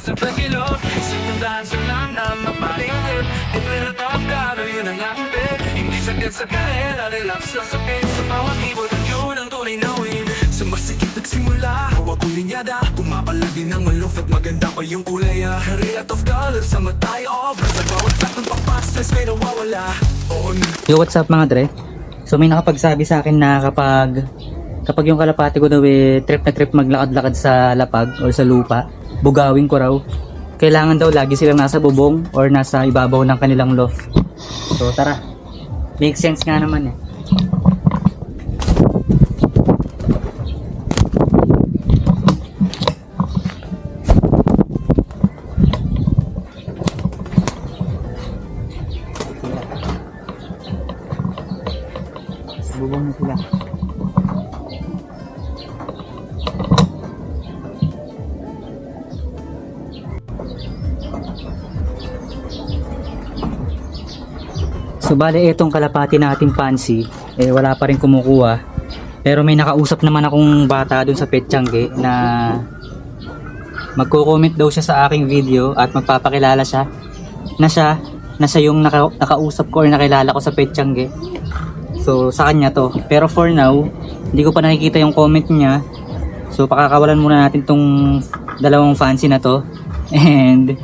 sa pagkilot Sinundan sa lang na mapalingkod Ipinat off kado yun ang aking bet Hindi sakit sa kahit relax lang sa pin. Sa bawat ibon yun ang tunay na win. Sumasikip nagsimula Hawak ko linyada Pumapalagi ng maloof at maganda pa yung kulay ah. Harriet of colors sa matay obra Sa bawat sakong papasas may nawawala. Oo Yo, what's up mga dre? So may nakapagsabi sa akin na kapag kapag yung kalapati ko daw eh, trip na trip maglakad-lakad sa lapag or sa lupa, bugawin ko raw. Kailangan daw lagi silang nasa bubong or nasa ibabaw ng kanilang loft. So tara. Make sense nga naman eh. Bubong na sila. So bale itong kalapati nating fancy, eh wala pa rin kumukuha. Pero may nakausap naman akong bata dun sa Petchange na magko-comment daw siya sa aking video at magpapakilala siya na siya na siya yung naka, nakausap ko or nakilala ko sa Petchange. So sa kanya to. Pero for now, hindi ko pa nakikita yung comment niya. So pakakawalan muna natin tong dalawang fancy na to. And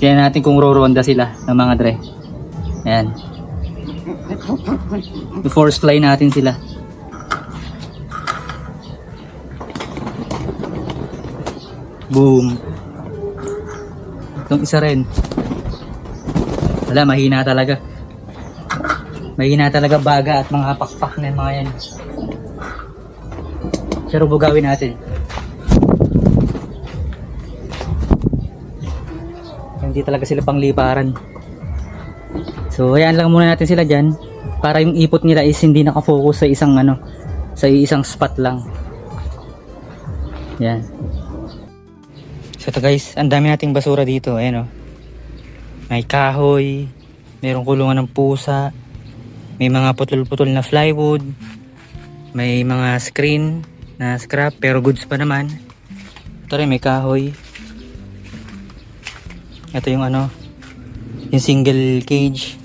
tingnan natin kung roronda sila ng mga dre. Ayan. I-force fly natin sila. Boom. Itong isa rin. Wala, mahina talaga. Mahina talaga baga at mga pakpak na mga yan. Pero bugawin natin. Hindi talaga sila pangliparan. So, ayan lang muna natin sila dyan. Para yung ipot nila is hindi nakafocus sa isang ano, sa isang spot lang. Yan. So ito guys, ang dami nating basura dito. Ayan o. May kahoy, mayroong kulungan ng pusa, may mga putol-putol na plywood, may mga screen na scrap pero goods pa naman. Ito rin may kahoy. Ito yung ano, yung single cage.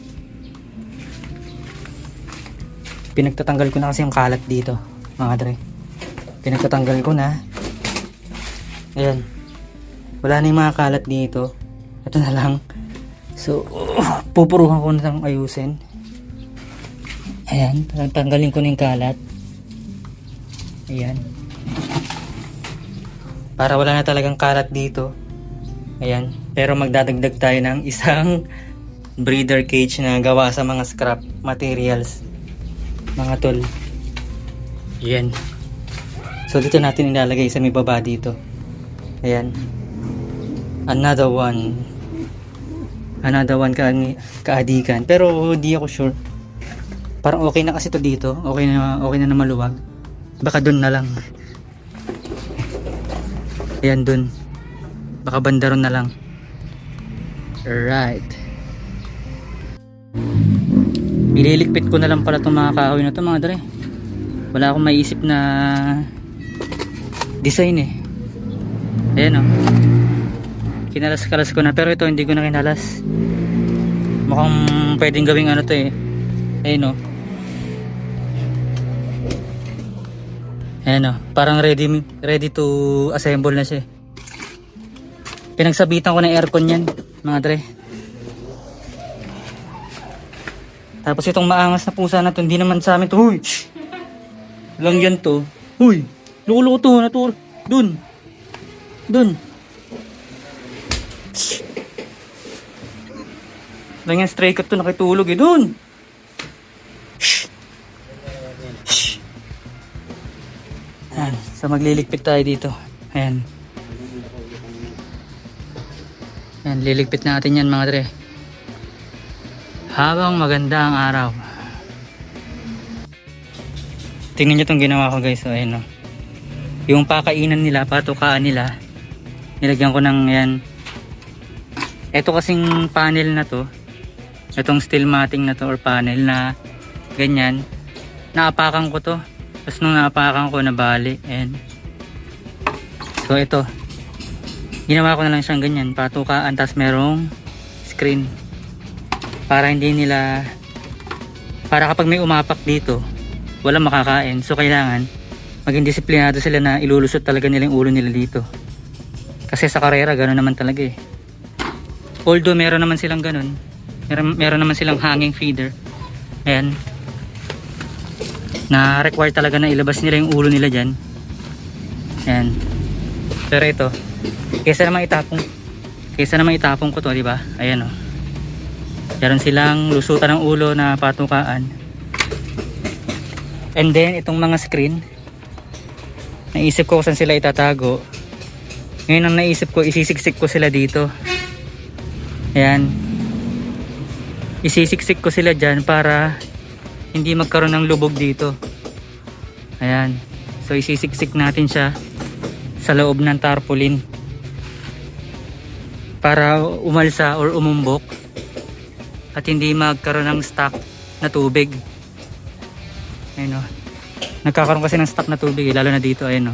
Pinagtatanggal ko na kasi yung kalat dito, mga dre. Pinagtatanggal ko na. Ayan. Wala na yung mga kalat dito. Ito na lang. So, pupuruhan ko na ng ayusin. Ayan, tanggalin ko na yung kalat. Ayan. Para wala na talagang kalat dito. Ayan. Pero magdadagdag tayo ng isang breeder cage na gawa sa mga scrap materials. Mga tol. Ayan. So dito natin ilalagay sa may baba dito. Ayan. Another one. Another one ka kaadikan. Pero di ako sure. Parang okay na kasi to dito. Okay na okay na na maluwag. Baka dun na lang. Ayan dun. Baka banda ron na lang. Right. Ililikpit ko na lang pala itong mga kahoy na to mga dre. Wala akong maisip na design eh. Ayan o. Kinalas-kalas ko na pero ito hindi ko na kinalas. Mukhang pwedeng gawing ano to eh. Ayan o. Ayan o. Parang ready, ready to assemble na siya eh. Pinagsabitan ko ng aircon yan, mga dre. Tapos itong maangas na pusa na to, hindi naman sa amin to. Huy! Lang yan to. Huy! Luluko to, natur. Dun. Dun. Shh! Lang yan, stray cat to, nakitulog eh. Dun! Ayan, so magliligpit tayo dito. Ayan. Ayan, liligpit natin yan mga dre. Habang maganda ang araw. Tingnan nyo itong ginawa ko guys. So, ayan o. Yung pakainan nila, patukaan nila. Nilagyan ko ng yan. Ito kasing panel na to. Itong steel matting na to or panel na ganyan. Naapakan ko to. Tapos nung naapakan ko, nabali. Ayan. So ito. Ginawa ko na lang siyang ganyan, patukaan, tapos merong screen. Para hindi nila, para kapag may umapak dito, walang makakain. So kailangan, maging disiplinado sila na ilulusot talaga nila yung ulo nila dito. Kasi sa karera, gano'n naman talaga eh. Although meron naman silang ganun, meron, meron naman silang hanging feeder. Ayan. Na require talaga na ilabas nila yung ulo nila dyan. Ayan. Pero ito, kesa naman itapong, kesa naman itapong ko to, di ba? Ayan oh. Meron silang lusutan ng ulo na patukaan. And then, itong mga screen, naisip ko kung saan sila itatago. Ngayon ang naisip ko, isisiksik ko sila dito. Ayan. Isisiksik ko sila dyan para hindi magkaroon ng lubog dito. Ayan. So isisiksik natin siya sa loob ng tarpaulin. Para umalsa or umumbok at hindi magkaroon ng stock na tubig. Ayan o. Nagkakaroon kasi ng stock na tubig eh, lalo na dito. Ayan o.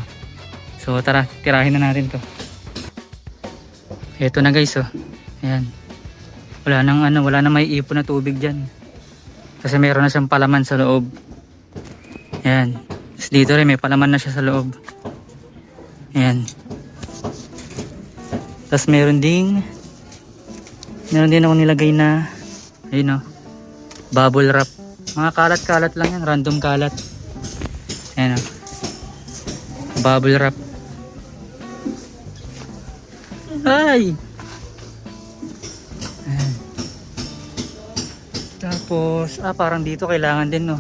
So tara, tirahin na natin to. Ito na guys oh. Ayan. Wala nang ano, wala nang may ipon na tubig diyan. Kasi meron na siyang palaman sa loob. Ayan. Tapos dito rin may palaman na siya sa loob. Ayan. Tapos meron ding meron din ako nilagay na ayun oh, bubble wrap. Mga kalat-kalat lang yan, random kalat. Ayan oh. Bubble wrap. Ay! Tapos, ah parang dito kailangan din no.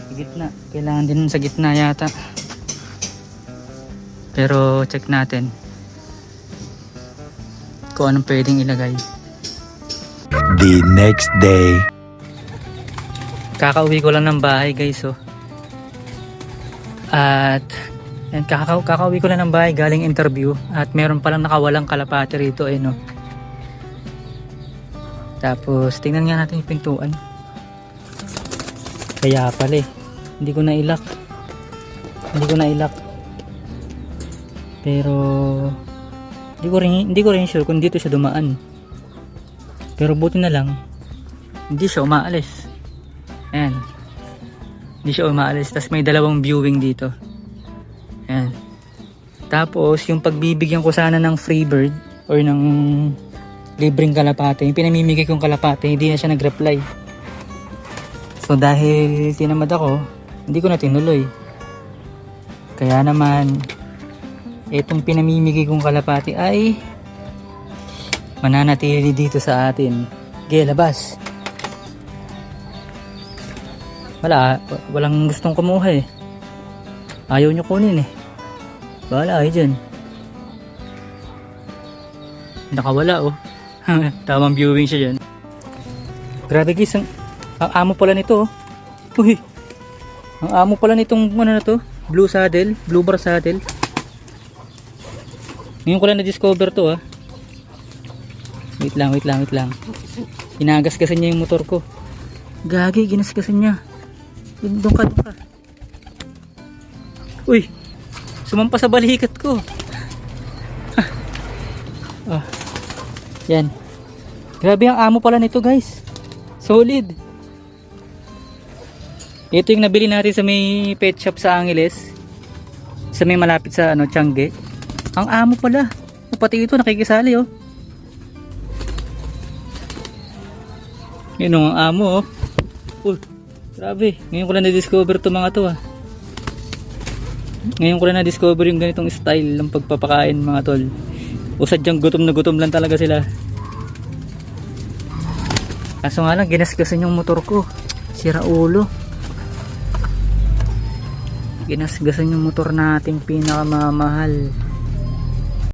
Sa gitna. Kailangan din sa gitna yata. Pero check natin. Kung anong pwedeng ilagay. The next day. Kakauwi ko lang ng bahay guys oh. At yan, kaka kakauwi ko lang ng bahay galing interview at meron palang nakawalang kalapati rito eh no. Tapos tingnan nga natin yung pintuan. Kaya pala eh. Hindi ko na ilak. Hindi ko na ilak. Pero hindi ko rin hindi ko rin sure kung dito siya dumaan. Pero buti na lang hindi siya umaalis. Ayan. Hindi siya umaalis. Tapos may dalawang viewing dito. Ayan. Tapos, yung pagbibigyan ko sana ng free bird or ng libreng kalapate, yung pinamimigay kong kalapate, hindi na siya nag-reply. So, dahil tinamad ako, hindi ko na tinuloy. Kaya naman, itong pinamimigay kong kalapate ay mananatili dito sa atin. Ge, labas. Wala, wa- walang gustong kumuha eh. Ayaw nyo kunin eh. Bahala kayo dyan. Nakawala oh. Tamang viewing siya dyan. Grabe guys, ang, ang amo pala nito oh. Uy, ang amo pala nitong ano na to, blue saddle, blue bar saddle. Ngayon ko lang na-discover to ah. Wait lang, wait lang, wait lang. Inagasgasan niya yung motor ko. Gagi, ginasgasan niya. Doon ka, doon ka. Uy, sumampa sa balikat ko. ah, yan. Grabe ang amo pala nito guys. Solid. Ito yung nabili natin sa may pet shop sa Angeles. Sa may malapit sa ano, Tiangge. Ang amo pala. Pati ito nakikisali oh. Yun ang amo oh. Uy, grabe. Ngayon ko lang na-discover to mga to ah. Ngayon ko lang na-discover yung ganitong style ng pagpapakain mga tol. O sadyang gutom na gutom lang talaga sila. Kaso nga lang, ginasgasan yung motor ko. Sira ulo. Ginasgasan yung motor nating pinakamamahal.